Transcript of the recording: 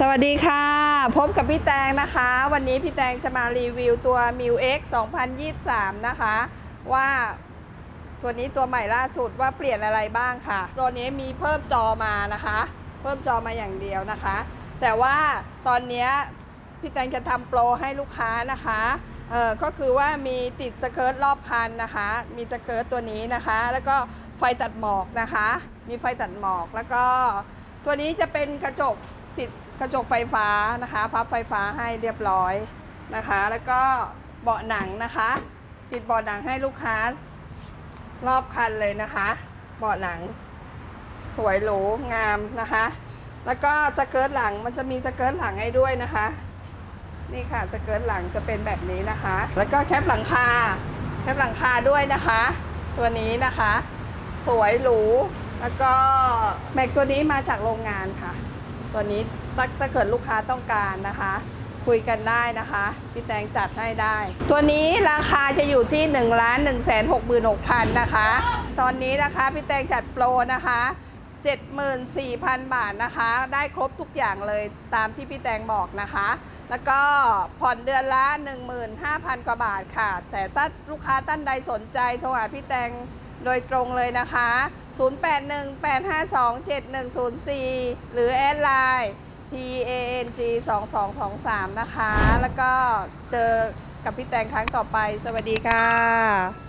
สวัสดีค่ะ พบกับพี่แตงนะคะ วันนี้พี่แตงจะมารีวิวตัว m i u X 2023 นะคะ ว่าตัวนี้ตัวใหม่ล่าสุดว่าเปลี่ยนอะไรบ้างค่ะ ตัวนี้มีเพิ่มจอมานะคะ เพิ่มจอมาอย่างเดียวนะคะ แต่ว่าตอนนี้พี่แตงจะทำโปรให้ลูกค้านะคะเออก็คือว่ามีติดสเกิร์ตรอบคันนะคะ มีสเกิร์ตตัวนี้นะคะ แล้วก็ไฟตัดหมอกนะคะ มีไฟตัดหมอกแล้วก็ ตัวนี้จะเป็นกระจกติด กระจกไฟฟ้านะคะพับไฟฟ้าให้เรียบร้อยนะคะ แล้วก็เบาะหนังนะคะ ติดเบาะหนังให้ลูกค้ารอบคันเลยนะคะ เบาะหนังสวยหรูงามนะคะ แล้วก็สเกิร์ตหลังมันจะมีสเกิร์ตหลังให้ด้วยนะคะ นี่ค่ะสเกิร์ตหลังจะเป็นแบบนี้นะคะ แล้วก็แคปหลังคาแคปหลังคาด้วยนะคะ ตัวนี้นะคะ สวยหรูแล้วก็แม็กตัวนี้มาจากโรงงานค่ะ ตัวนี้ถ้าถ้าเกิดลูกค้าต้องการนะคะ คุยกันได้นะคะ พี่แตงจัดให้ได้ ตัวนี้ราคาจะอยู่ที่1นึ่งล้านหนึ่งแสนหกหมื่นหกพันนะคะ ตอนนี้นะคะพี่แตงจัดโปรนะคะ74,000 บาทนะคะ ได้ครบทุกอย่างเลยตามที่พี่แตงบอกนะคะ แล้วก็ผ่อนเดือนละ 15,000 กว่าบาทค่ะ แต่ถ้าลูกค้าท่านใดสนใจโทรหาพี่แตง โดยตรงเลยนะคะ 0818527104 หรือแอดไลน์ TANG 2223 นะคะ แล้วก็เจอกับพี่แตงครั้งต่อไป สวัสดีค่ะ